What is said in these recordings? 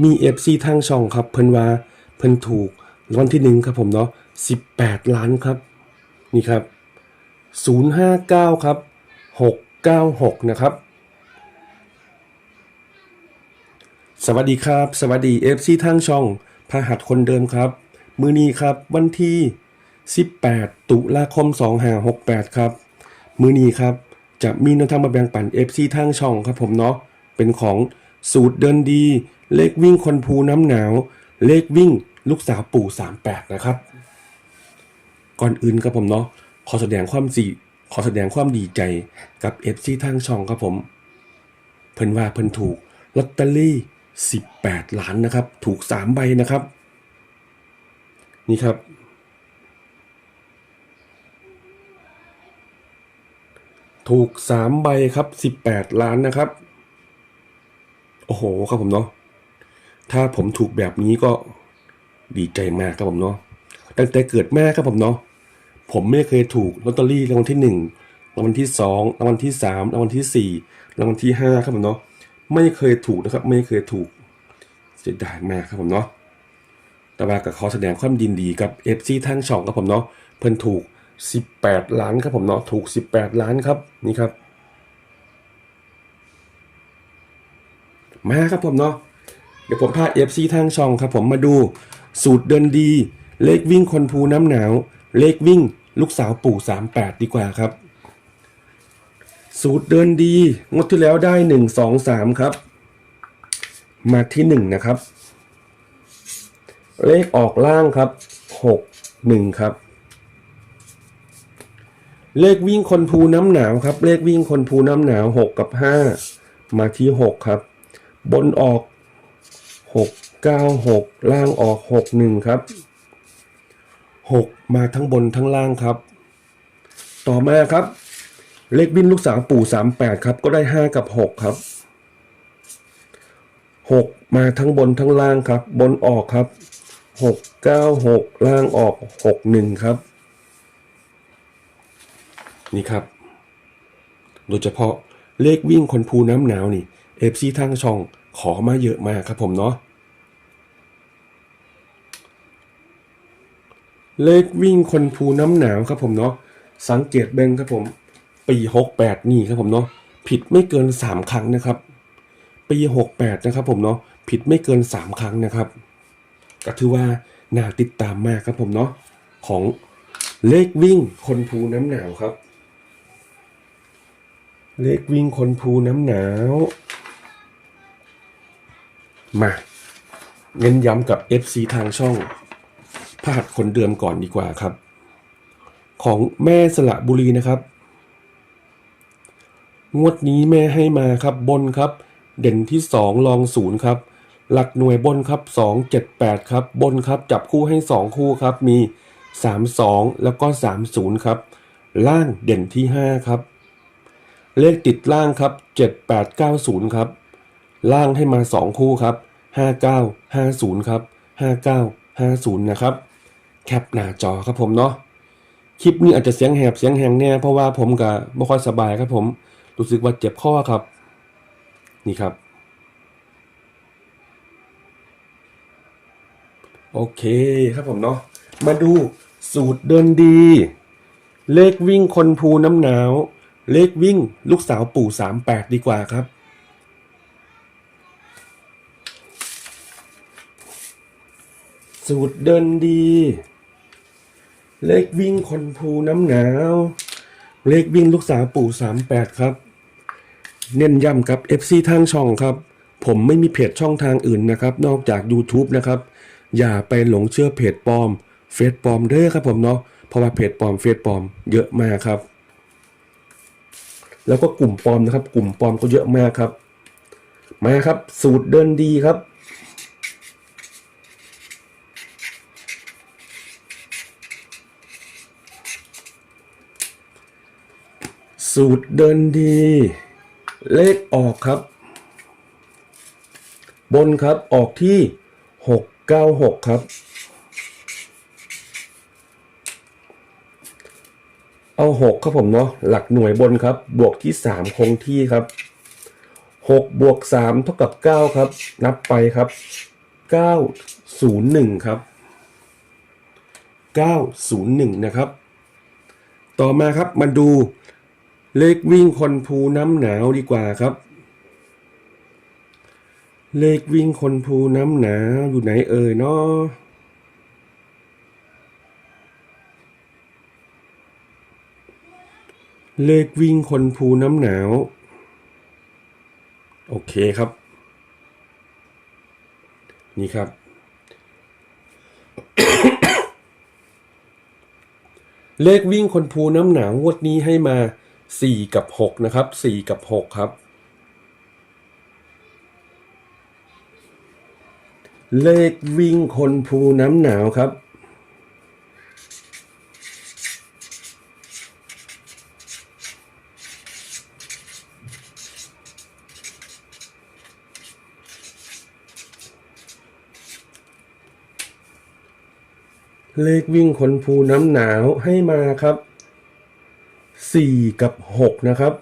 มีเอฟซีทางช่องครับ เพิ่นว่าเพิ่นถูกรางวัลที่หนึ่งครับผมเนาะสิบแปดล้านครับ นี่ครับศูนย์ห้าเก้าครับหกเก้าหกนะครับ สวัสดีครับ สวัสดีเอฟซีทางช่องพหัสคนเดิมครับ มือนี้ครับวันที่18ตุลาคม2568ครับ มือนี้ครับจะมีแนวทางมาแบ่งปัน FC ทางช่องครับผมเนาะเป็นของสูตรเดินดี เลขวิ่งคนภูน้ำหนาว เลขวิ่งลูกสาวปู่38นะครับ ก่อนอื่นครับผมเนาะขอแสดงความสีขอแสดงความดีใจกับ FC ทางช่องครับผม เพิ่นว่าเพิ่นถูกลอตเตอรี่18ล้านนะครับ ถูก3ใบนะครับ นี่ครับถูก 3 ใบครับ 18 ล้านนะครับ โอ้โห ครับผมเนาะ ถ้าผมถูกแบบนี้ก็ดีใจมากครับผมเนาะตั้งแต่เกิดแม่ครับผมเนาะผมไม่เคยถูกลอตเตอรี่รางวัลที่หนึ่งรางวัลที่สองรางวัลที่สามรางวัลที่สี่รางวัลที่ห้าครับผมเนาะไม่เคยถูกนะครับ ไม่เคยถูกเสียดายมากครับผมเนาะแต่ว่ากับขอแสดงความยินดีกับ FC ทางช่องครับผมเนาะเพิ่นถูก 18 ล้านครับผมเนาะถูก 18 ล้านครับนี่ครับ มาครับผมเนาะ ดี๋ยวผมพา FC ทางช่องครับผมมาดูสูตรเดินดี เลขวิ่งคนภูน้ำหนาว เลขวิ่งลูกสาวปู่ 38 ดีกว่าครับ สูตรเดินดีงดที่แล้วได้ 1 2 3 ครับ มาที่ 1 นะครับ เลขออกล่างครับ 6 1 ครับ เลขวิ่งคนภูน้ำหนาวครับ เลขวิ่งคนภูน้ำหนาว 6 กับ 5 มาที่ 6 ครับ บนออก 6 9 6 ล่างออก 6 1 ครับ 6 มาทั้งบนทั้งล่างครับ ต่อมาครับ เลขวิ่งลูกสาวปู่ 38 ครับ ก็ได้ 5 กับ 6 ครับ 6 มาทั้งบนทั้งล่างครับ บนออกครับ 6 9 6 ล่างออก 6 1 ครับ นี่ครับ โดยเฉพาะเลขวิ่งคนภูน้ำหนาวนี่เอฟซีทางช่อง ขอมาเยอะมากครับผมเนาะเลขวิ่งคนภูน้ำหนาวครับผมเนาะสังเกตเบงครับผมปี68นี่ครับผมเนาะผิดไม่เกิน3ครั้งนะครับ ปี68นะครับผมเนาะผิดไม่เกิน3ครั้งนะครับ ก็ถือว่าน่าติดตามมากครับผมเนาะของเลขวิ่งคนภูน้ำหนาวครับ เลขวิ่งคนภูน้ำหนาว มาเน้นย้ำกับ FC ทางช่องพหัสคนเดิมก่อนดีกว่าครับ ของแม่สละบุรีนะครับ งวดนี้แม่ให้มาครับบนครับ เด่นที่สองรองศูนย์ครับ หลักหน่วยบนครับสองเจ็ดแปดครับ บนครับ จับคู่ให้สองคู่ครับ มีสามสองแล้วก็สามศูนย์ครับ ล่างเด่นที่ห้าครับ เลขติดล่างครับเจ็ดแปดเก้าศูนย์ครับ ล่างให้มาสองคู่ครับห้าเก้าห้าศูนย์ครับห้าเก้าห้าศูนย์นะครับ แคปหน้าจอครับผมเนาะคลิปนี้อาจจะเสียงแหบเสียงแหงแน่เพราะว่าผมกับไม่ค่อยสบายครับผม รู้สึกว่าเจ็บข้อครับ นี่ครับ โอเคครับผมเนาะมาดูสูตรเดินดี เลขวิ่งคนภูน้ำหนาว เลขวิ่งลูกสาวปู่สามแปดดีกว่าครับ สูตรเดินดี เลขวิ่งคนภูน้ำหนาว เลขวิ่งลูกสาวปู่สามแปดครับ เน้นย้ำกับ FC ทางช่องครับ ผมไม่มีเพจช่องทางอื่นนะครับ นอกจาก YouTube นะครับ อย่าไปหลงเชื่อเพจปลอม เฟซปลอมเด้อครับผมเนาะเพราะว่าเพจปลอมเฟซปลอมเยอะมากครับ แล้วก็กลุ่มปลอมนะครับ กลุ่มปลอมก็เยอะมากครับ มาครับ สูตรเดินดีครับ สูตรเดินดี เลขออกครับ บนครับออกที่ 696 ครับ เอา 6 ครับผมเนาะหลักหน่วยบนครับ บวกที่ 3 คงที่ครับหกบวกสามเท่ากับเก้าครับ นับไปครับเก้าศูนย์หนึ่งครับเก้าศูนย์หนึ่งนะครับ ต่อมาครับมาดู เลขวิ่งคนภูน้ำหนาวดีกว่าครับ เลขวิ่งคนภูน้ำหนาวอยู่ไหนเอ่ยเนาะเลขวิ่งคนภูน้ำหนาว โอเคครับ นี่ครับ เลขวิ่งคนภูน้ำหนาววดนี้ให้มา 4กับ6นะครับ4กับ6ครับ เลขวิ่งคนภูน้ำหนาวครับเลขวิ่งคนภูน้ำหนาวให้มาครับ สี่กับหกนะครับ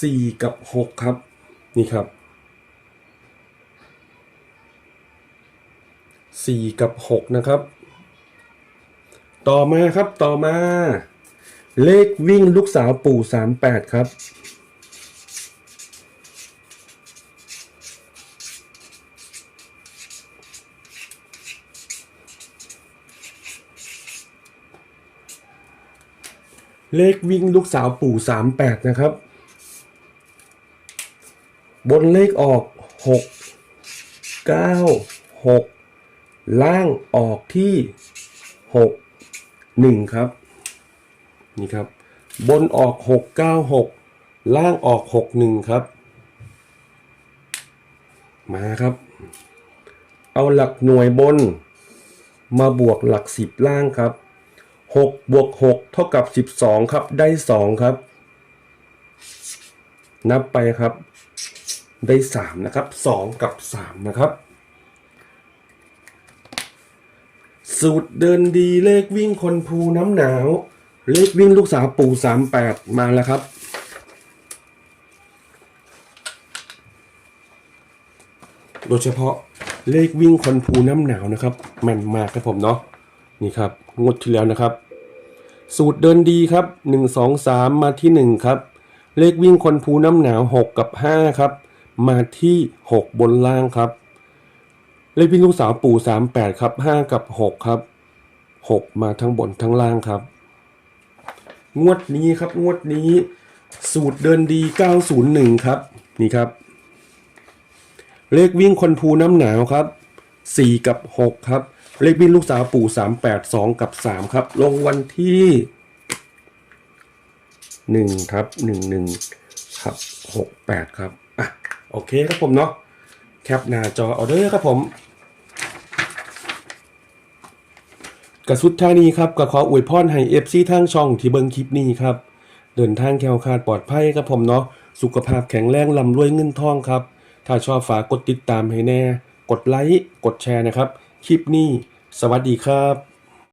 สี่กับหกครับ นี่ครับสี่กับหกนะครับ ต่อมาครับต่อมา เลขวิ่งลูกสาวปู่สามแปดครับ เลขวิ่งลูกสาวปู่สามแปดนะครับ บนเลขออกหกเก้าหกล่างออกที่หกหนึ่งครับ นี่ครับ บนออกหกเก้าหกล่างออกหกหนึ่งครับ มาครับ เอาหลักหน่วยบน มาบวกหลักสิบล่างครับ หกบวกหกเท่ากับสิบสองครับได้สองครับ นับไปครับ ได้สามนะครับสองกับสามนะครับ สูตรเดินดีเลขวิ่งคนภูน้ำหนาว เลขวิ่งลูกสาวปู่สามแปดมาแล้วครับโดยเฉพาะเลขวิ่งคนภูน้ำหนาวนะครับแม่นมากครับผมเนาะ นี่ครับงวดที่แล้วนะครับ สูตรเดินดีครับหนึ่งสองสามมาที่หนึ่งครับ เลขวิ่งคนภูน้ำหนาวหกกับห้าครับ มาที่หกบนล่างครับ เลขวิ่งลูกสาวปู่สามแปดครับห้ากับหกครับหกมาทั้งบนทั้งล่างครับ งวดนี้ครับงวดนี้ สูตรเดินดี 901 ครับ นี่ครับ เลขวิ่งคนภูน้ำหนาวครับ 4 กับ 6 ครับ เลขวิ่งลูกสาวปู่ 38 2 กับ 3 ครับ ลงวันที่ 1 ครับ 11 ครับ 68 ครับ อะ โอเคครับผมเนาะ แคปหน้าจอออเดอครับผมกระสุดท้ายนี้ครับก็ขออวยพรให้เอฟซีทางช่องที่เบิ่งคลิปนี้ครับ เดินทางแคล้วคลาดปลอดภัยครับผมเนาะ สุขภาพแข็งแรงลำรวยเงินทองครับ ถ้าชอบฝากกดติดตามให้แน่ ดไลค์ กดแชร์นะครับ คลิปนี้ สวัสดีครับ